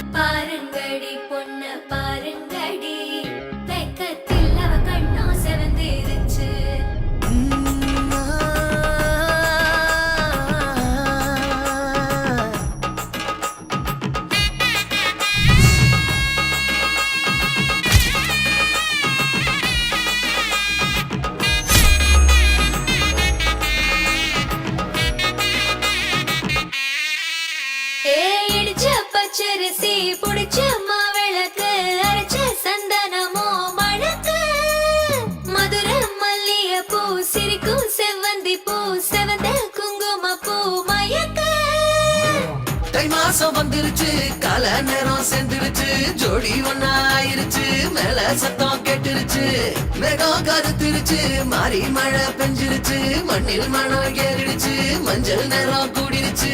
Bye. பச்சரிசி புடிச்ச மாவிளக்கு அரைச்ச சந்தனமோ மணக்கு. மதுர மல்லிய பூ சிரிக்கும் செவ்வந்தி பூ செவந்த குங்கும பூ மயக்கு. தை மாசம் வந்துருச்சு கால நேரம் சேர்ந்துருச்சு ஜோடி ஒன்னா மேல சத்தம் கெட்டுருச்சு. மேகம் கருத்துருச்சு மாறி மழை பெஞ்சிருச்சு மண்ணில் மணம் ஏறிடுச்சு மஞ்சள் நேரம் கூடிருச்சு.